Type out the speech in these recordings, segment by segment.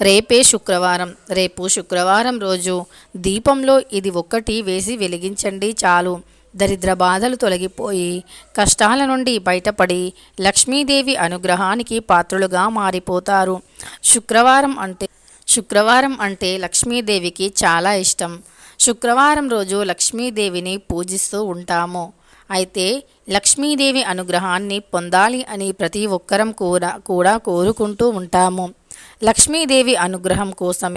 రేపే శుక్రవారం. రేపు శుక్రవారం రోజు దీపంలో ఇది ఒక్కటి వేసి వెలిగించండి చాలు. దరిద్ర బాధలు తొలగిపోయి కష్టాల నుండి బయటపడి లక్ష్మీదేవి అనుగ్రహానికి పాత్రులుగా మారిపోతారు. శుక్రవారం అంటే శుక్రవారం అంటే లక్ష్మీదేవికి చాలా ఇష్టం. శుక్రవారం రోజు లక్ష్మీదేవిని పూజిస్తూ ఉంటాము. అయితే లక్ష్మీదేవి అనుగ్రహాన్ని పొందాలి అని ప్రతి ఒక్కరం కూడా కూడా కోరుకుంటూ ఉంటాము. లక్ష్మీదేవి అనుగ్రహం కోసం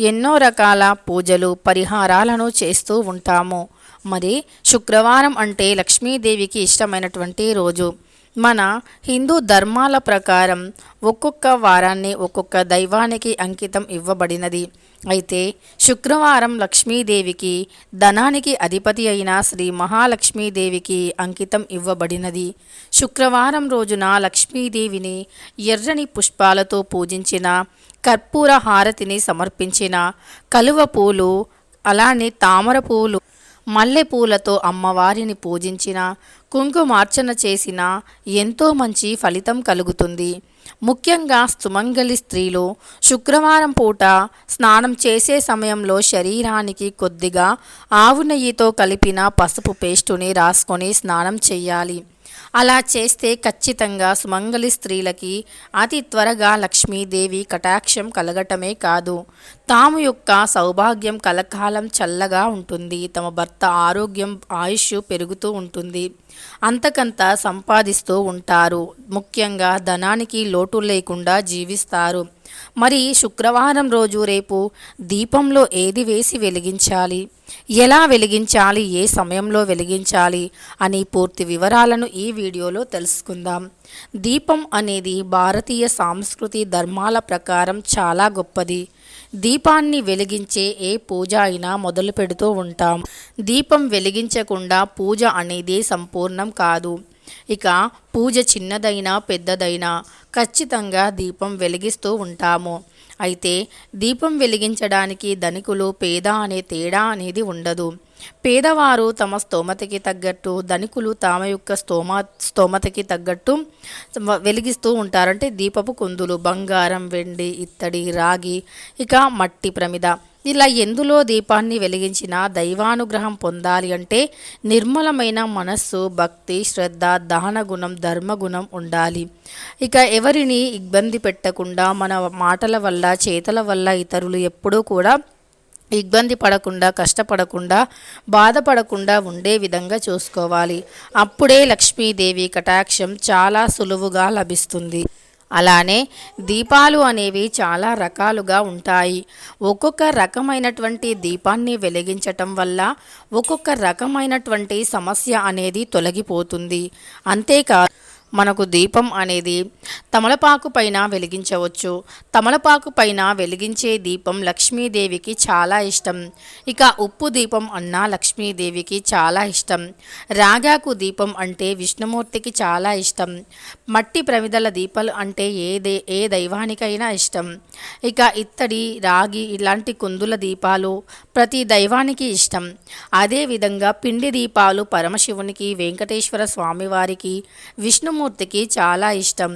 ఎన్నో రకాల పూజలు పరిహారాలను చేస్తూ ఉంటాము. మరి శుక్రవారం అంటే లక్ష్మీదేవికి ఇష్టమైనటువంటి రోజు. మన హిందూ ధర్మాల ప్రకారం ఒక్కొక్క వారాన్ని ఒక్కొక్క దైవానికి అంకితం ఇవ్వబడినది. అయితే శుక్రవారం లక్ష్మీదేవికి ధనానికి అధిపతి అయిన శ్రీ మహాలక్ష్మీదేవికి అంకితం ఇవ్వబడినది. శుక్రవారం రోజున లక్ష్మీదేవిని ఎర్రని పుష్పాలతో పూజించిన కర్పూర హారతిని సమర్పించిన కలువ పూలు అలానే తామర పూలు మల్లెపూలతో అమ్మవారిని పూజించిన కుంకుమార్చన చేసిన ఎంతో మంచి ఫలితం కలుగుతుంది. ముఖ్యంగా సుమంగలి స్త్రీలు శుక్రవారం పూట స్నానం చేసే సమయంలో శరీరానికి కొద్దిగా ఆవు నెయ్యితో కలిపిన పసుపు పేస్టుని రాసుకొని స్నానం చేయాలి. అలా చేస్తే ఖచ్చితంగా సుమంగలి స్త్రీలకి అతి త్వరగా లక్ష్మీదేవి కటాక్షం కలగటమే కాదు. తాము యొక్క సౌభాగ్యం కలకాలం చల్లగా ఉంటుంది. తమ భర్త ఆరోగ్యం ఆయుష్ పెరుగుతూ ఉంటుంది. అంతకంత సంపాదిస్తూ ఉంటారు. ముఖ్యంగా ధనానికి లోటు లేకుండా జీవిస్తారు. మరి శుక్రవారం రోజు రేపు దీపంలో ఏది వేసి వెలిగించాలి? ఎలా వెలిగించాలి? ఏ సమయంలో వెలిగించాలి? అని పూర్తి వివరాలను ఈ వీడియోలో తెలుసుకుందాం. దీపం అనేది భారతీయ సాంస్కృతి ధర్మాల ప్రకారం చాలా గొప్పది. దీపాన్ని వెలిగించే ఏ పూజ అయినా మొదలు పెడుతూ ఉంటాం. దీపం వెలిగించకుండా పూజ అనేది సంపూర్ణం కాదు. ఇక పూజ చిన్నదైనా పెద్దదైనా ఖచ్చితంగా దీపం వెలిగిస్తూ ఉంటాము. అయితే దీపం వెలిగించడానికి ధనికులు పేద అనే తేడా అనేది ఉండదు. పేదవారు తమ స్తోమతకి తగ్గట్టు ధనికులు తమ యొక్క స్తోమ స్తోమతకి తగ్గట్టు వెలిగిస్తూ ఉంటారంటే దీపపు కుందులు బంగారం వెండి ఇత్తడి రాగి ఇక మట్టి ప్రమిద. ఇలా ఎందులో దీపాన్ని వెలిగించినా దైవానుగ్రహం పొందాలి అంటే నిర్మలమైన మనస్సు భక్తి శ్రద్ధ దహన గుణం ధర్మగుణం ఉండాలి. ఇక ఎవరిని ఇబ్బంది పెట్టకుండా మన మాటల వల్ల చేతల వల్ల ఇతరులు ఎప్పుడూ కూడా ఇబ్బంది పడకుండా కష్టపడకుండా బాధపడకుండా ఉండే విధంగా చూసుకోవాలి. అప్పుడే లక్ష్మీదేవి కటాక్షం చాలా సులువుగా లభిస్తుంది. అలానే దీపాలు అనేవి చాలా రకాలుగా ఉంటాయి. ఒక్కొక్క రకమైనటువంటి దీపాన్ని వెలిగించటం వల్ల ఒక్కొక్క రకమైనటువంటి సమస్య అనేది తొలగిపోతుంది. అంతేకాదు మనకు దీపం అనేది తమలపాకు పైన వెలిగించవచ్చు. తమలపాకు పైన వెలిగించే దీపం లక్ష్మీదేవికి చాలా ఇష్టం. ఇక ఉప్పు దీపం అన్నా లక్ష్మీదేవికి చాలా ఇష్టం. రాగాకు దీపం అంటే విష్ణుమూర్తికి చాలా ఇష్టం. మట్టి ప్రమిదల దీపాలు అంటే ఏ దే ఏ దైవానికైనా ఇష్టం. ఇక ఇత్తడి రాగి ఇలాంటి కుందుల దీపాలు ప్రతి దైవానికి ఇష్టం. అదేవిధంగా పిండి దీపాలు పరమశివునికి వెంకటేశ్వర స్వామివారికి విష్ణు కృష్ణమూర్తికి చాలా ఇష్టం.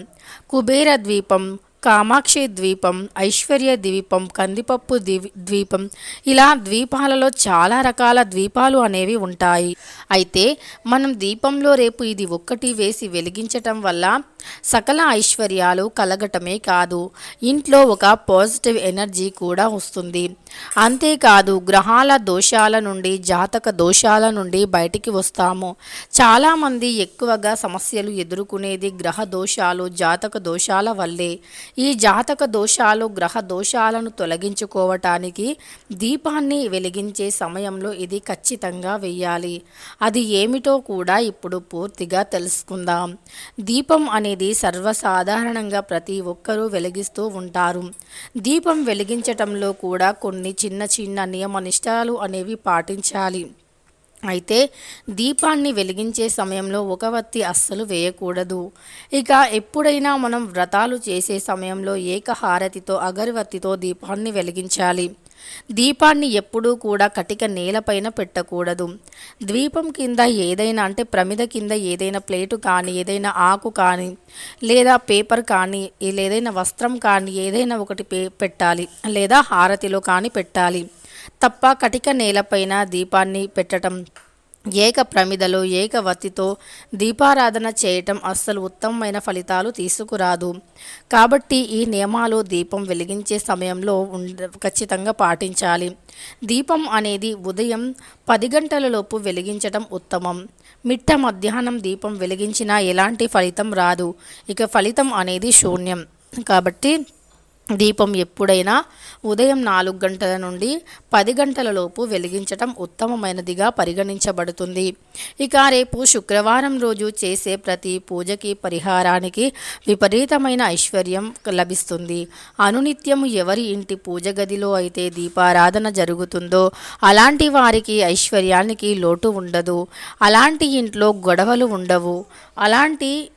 కుబేర ద్వీపం కామాక్షి ద్వీపం ఐశ్వర్య ద్వీపం కందిపప్పు ద్వీపం ఇలా ద్వీపాలలో చాలా రకాల ద్వీపాలు అనేవి ఉంటాయి. అయితే మనం దీపంలో రేపు ఇది ఒక్కటి వేసి వెలిగించటం వల్ల సకల ఐశ్వర్యాలు కలగటమే కాదు ఇంట్లో ఒక పాజిటివ్ ఎనర్జీ కూడా వస్తుంది. అంతేకాదు గ్రహాల దోషాల నుండి జాతక దోషాల నుండి బయటికి వస్తాము. చాలామంది ఎక్కువగా సమస్యలు ఎదుర్కొనేది గ్రహ దోషాలు జాతక దోషాల వల్లే. ఈ జాతక దోషాలు గ్రహ దోషాలను తొలగించుకోవటానికి దీపాన్ని వెలిగించే సమయంలో ఇది ఖచ్చితంగా వెయ్యాలి. అది ఏమిటో కూడా ఇప్పుడు పూర్తిగా తెలుసుకుందాం. దీపం అనేది సర్వసాధారణంగా ప్రతి ఒక్కరూ వెలిగిస్తూ ఉంటారు. దీపం వెలిగించటంలో కూడా కొన్ని చిన్న చిన్న నియమ నిష్టాలు అనేవి పాటించాలి. అయితే దీపాన్ని వెలిగించే సమయంలో ఒక వత్తి అస్సలు వేయకూడదు. ఇక ఎప్పుడైనా మనం వ్రతాలు చేసే సమయంలో ఏకహారతితో అగరవత్తితో దీపాన్ని వెలిగించాలి. దీపాన్ని ఎప్పుడూ కూడా కటిక నేలపైన పెట్టకూడదు. ద్వీపం కింద ఏదైనా అంటే ప్రమిద కింద ఏదైనా ప్లేటు కానీ ఏదైనా ఆకు కానీ లేదా పేపర్ కానీ ఏదైనా వస్త్రం కానీ ఏదైనా ఒకటి పే పెట్టాలి. లేదా హారతిలో కానీ పెట్టాలి. తప్ప కటిక నేలపైన దీపాన్ని పెట్టడం ఏక ప్రమిదలో ఏక వత్తితో దీపారాధన చేయటం అస్సలు ఉత్తమమైన ఫలితాలు తీసుకురాదు. కాబట్టి ఈ నియమాలు దీపం వెలిగించే సమయంలో ఉండ ఖచ్చితంగా పాటించాలి. దీపం అనేది ఉదయం పది గంటలలోపు వెలిగించటం ఉత్తమం. మిట్ట మధ్యాహ్నం దీపం వెలిగించినా ఎలాంటి ఫలితం రాదు. ఇక ఫలితం అనేది శూన్యం. కాబట్టి దీపం ఎప్పుడైనా ఉదయం నాలుగు గంటల నుండి పది గంటల లోపు వెలిగించటం ఉత్తమమైనదిగా పరిగణించబడుతుంది. ఇక రేపు శుక్రవారం రోజు చేసే ప్రతి పూజకి పరిహారానికి విపరీతమైన ఐశ్వర్యం లభిస్తుంది. అనునిత్యము ఎవరి ఇంటి పూజ గదిలో అయితే దీపారాధన జరుగుతుందో అలాంటి వారికి ఐశ్వర్యానికి లోటు ఉండదు. అలాంటి ఇంట్లో గొడవలు ఉండవు. అలాంటి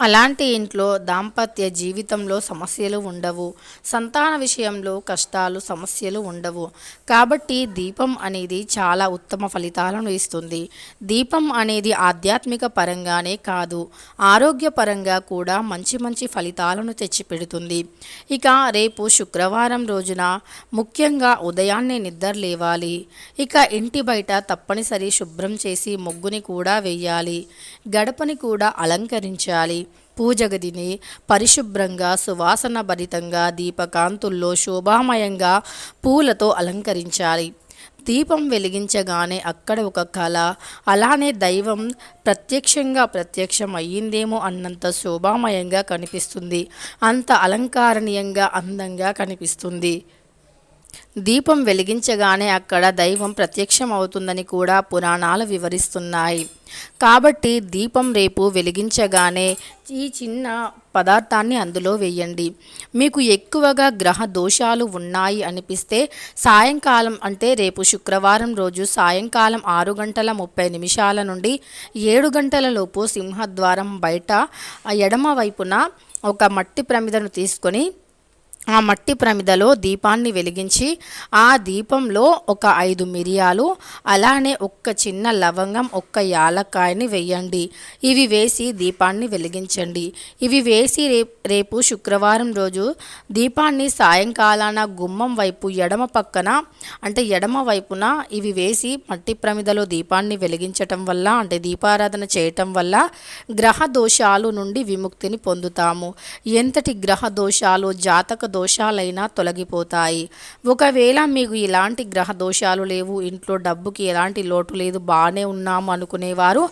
అలాంటి ఇంట్లో దాంపత్య జీవితంలో సమస్యలు ఉండవు. సంతాన విషయంలో కష్టాలు సమస్యలు ఉండవు. కాబట్టి దీపం అనేది చాలా ఉత్తమ ఫలితాలను ఇస్తుంది. దీపం అనేది ఆధ్యాత్మిక పరంగానే కాదు ఆరోగ్యపరంగా కూడా మంచి మంచి ఫలితాలను తెచ్చిపెడుతుంది. ఇక రేపు శుక్రవారం రోజున ముఖ్యంగా ఉదయాన్నే నిద్ర లేవాలి. ఇక ఇంటి బయట తప్పనిసరి శుభ్రం చేసి ముగ్గుని కూడా వెయ్యాలి గడపని కూడా అలంకరించాలి. పూజ గదిని పరిశుభ్రంగా సువాసన భరితంగా దీపకాంతుల్లో శోభామయంగా పూలతో అలంకరించాలి. దీపం వెలిగించగానే అక్కడ ఒక కళ అలానే దైవం ప్రత్యక్షంగా ప్రత్యక్షం అయ్యిందేమో అన్నంత శోభామయంగా కనిపిస్తుంది. అంత అలంకారణీయంగా అందంగా కనిపిస్తుంది. దీపం వెలిగించగానే అక్కడ దైవం ప్రత్యక్షం అవుతుందని కూడా పురాణాలు వివరిస్తున్నాయి. కాబట్టి దీపం రేపు వెలిగించగానే ఈ చిన్న పదార్థాన్ని అందులో వేయండి. మీకు ఎక్కువగా గ్రహ దోషాలు ఉన్నాయి అనిపిస్తే సాయంకాలం అంటే రేపు శుక్రవారం రోజు సాయంకాలం ఆరు గంటల ముప్పై నిమిషాల నుండి ఏడు గంటల లోపు సింహద్వారం బయట ఎడమ వైపున ఒక మట్టి ప్రమిదను తీసుకొని ఆ మట్టి ప్రమిదలో దీపాన్ని వెలిగించి ఆ దీపంలో ఒక ఐదు మిరియాలు అలానే ఒక్క చిన్న లవంగం ఒక్క యాలక్కాయని వేయండి. ఇవి వేసి దీపాన్ని వెలిగించండి. ఇవి వేసి రేపు రేపు శుక్రవారం రోజు దీపాన్ని సాయంకాలాన గుమ్మం వైపు ఎడమ పక్కన అంటే ఎడమ వైపున ఇవి వేసి మట్టి ప్రమిదలో దీపాన్ని వెలిగించటం వల్ల అంటే దీపారాధన చేయటం వల్ల గ్రహ దోషాలు నుండి విముక్తిని పొందుతాము. ఎంతటి గ్రహ దోషాలు జాతక దోషాలైనా తొలగిపోతాయి. ఒకవేళ మీకు ఇలాంటి గ్రహ దోషాలు లేవు ఇంట్లో డబ్బుకి ఎలాంటి లోటు లేదు బాగానే ఉన్నాము అనుకునేవారు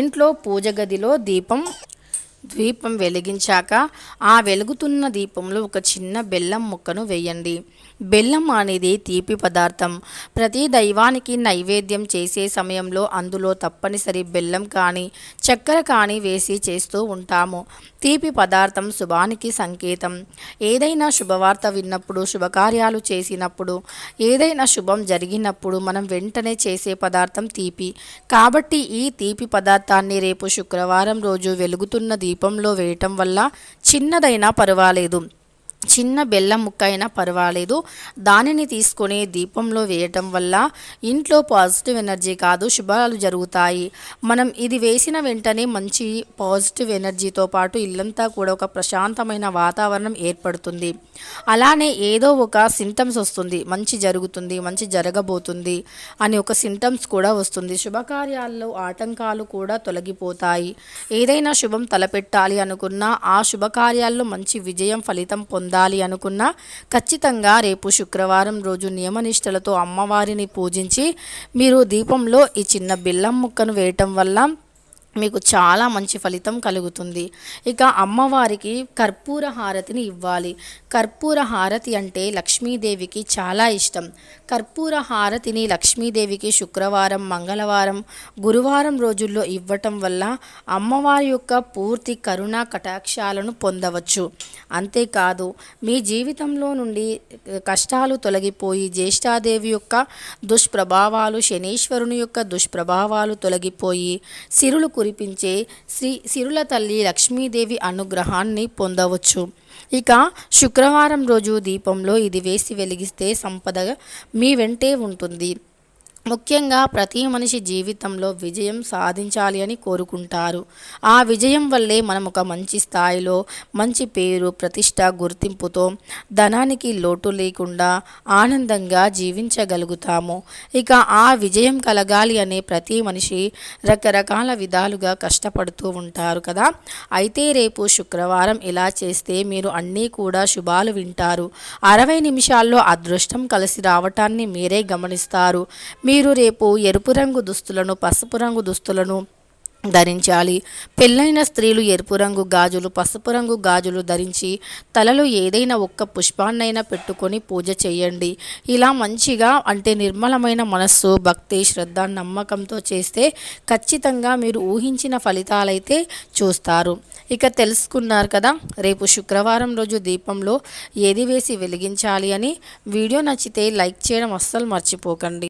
ఇంట్లో పూజ గదిలో దీపం దీపం వెలిగించాక ఆ వెలుగుతున్న దీపంలో ఒక చిన్న బెల్లం ముక్కను వేయండి. బెల్లం అనేది తీపి పదార్థం. ప్రతి దైవానికి నైవేద్యం చేసే సమయంలో అందులో తప్పనిసరి బెల్లం కానీ చక్కెర కానీ వేసి చేస్తూ ఉంటాము. తీపి పదార్థం శుభానికి సంకేతం. ఏదైనా శుభవార్త విన్నప్పుడు శుభకార్యాలు చేసినప్పుడు ఏదైనా శుభం జరిగినప్పుడు మనం వెంటనే చేసే పదార్థం తీపి. కాబట్టి ఈ తీపి పదార్థాన్ని రేపు శుక్రవారం రోజు వెలుగుతున్న దీపంలో వేయటం వల్ల చిన్నదైనా పర్వాలేదు. చిన్న బెల్లం ముక్క అయినా పర్వాలేదు. దానిని తీసుకొని దీపంలో వేయటం వల్ల ఇంట్లో పాజిటివ్ ఎనర్జీ కాదు శుభాలు జరుగుతాయి. మనం ఇది వేసిన వెంటనే మంచి పాజిటివ్ ఎనర్జీతో పాటు ఇల్లంతా కూడా ఒక ప్రశాంతమైన వాతావరణం ఏర్పడుతుంది. అలానే ఏదో ఒక సింటమ్స్ వస్తుంది. మంచి జరుగుతుంది మంచి జరగబోతుంది అని ఒక సింటమ్స్ కూడా వస్తుంది. శుభకార్యాల్లో ఆటంకాలు కూడా తొలగిపోతాయి. ఏదైనా శుభం తలపెట్టాలి అనుకున్నా ఆ శుభకార్యాల్లో మంచి విజయం ఫలితం పొంది పొందాలి అనుకున్నా ఖచ్చితంగా రేపు శుక్రవారం రోజు నియమనిష్టలతో అమ్మవారిని పూజించి మీరు దీపంలో ఈ చిన్న బిల్లం ముక్కను వేయటం వల్ల మీకు చాలా మంచి ఫలితం కలుగుతుంది. ఇక అమ్మవారికి కర్పూర హారతిని ఇవ్వాలి. కర్పూర హారతి అంటే లక్ష్మీదేవికి చాలా ఇష్టం. కర్పూర హారతిని లక్ష్మీదేవికి శుక్రవారం మంగళవారం గురువారం రోజుల్లో ఇవ్వటం వల్ల అమ్మవారి యొక్క పూర్తి కరుణ కటాక్షాలను పొందవచ్చు. అంతేకాదు మీ జీవితంలో నుండి కష్టాలు తొలగిపోయి జ్యేష్ఠాదేవి యొక్క దుష్ప్రభావాలు శనీశ్వరుని యొక్క దుష్ప్రభావాలు తొలగిపోయి సిరులు కురిపించే శ్రీ సిరుల తల్లి లక్ష్మీదేవి అనుగ్రహాన్ని పొందవచ్చు. ఇక శుక్రవారం రోజు దీపంలో ఇది వేసి వెలిగిస్తే సంపద మీ వెంటే ఉంటుంది. ముఖ్యంగా ప్రతి మనిషి జీవితంలో విజయం సాధించాలి అని కోరుకుంటారు. ఆ విజయం వల్లే మనం ఒక మంచి స్థాయిలో మంచి పేరు ప్రతిష్ట గుర్తింపుతో ధనానికి లోటు లేకుండా ఆనందంగా జీవించగలుగుతాము. ఇక ఆ విజయం కలగాలి అనే ప్రతి మనిషి రకరకాల విధాలుగా కష్టపడుతూ ఉంటారు కదా. అయితే రేపు శుక్రవారం ఇలా చేస్తే మీరు అన్నీ కూడా శుభాలు వింటారు. అరవై నిమిషాల్లో అదృష్టం కలిసి రావటాన్ని మీరే గమనిస్తారు. మీ మీరు రేపు ఎరుపు రంగు దుస్తులను పసుపు రంగు దుస్తులను ధరించాలి. పెళ్ళైన స్త్రీలు ఎరుపు రంగు గాజులు పసుపు రంగు గాజులు ధరించి తలలో ఏదైనా ఒక్క పుష్పాన్నైనా పెట్టుకొని పూజ చేయండి. ఇలా మంచిగా అంటే నిర్మలమైన మనస్సు భక్తి శ్రద్ధ నమ్మకంతో చేస్తే ఖచ్చితంగా మీరు ఊహించిన ఫలితాలైతే చూస్తారు. ఇక తెలుసుకున్నారు కదా రేపు శుక్రవారం రోజు దీపంలో ఏది వేసి వెలిగించాలి అని. వీడియో నచ్చితే లైక్ చేయడం అస్సలు మర్చిపోకండి.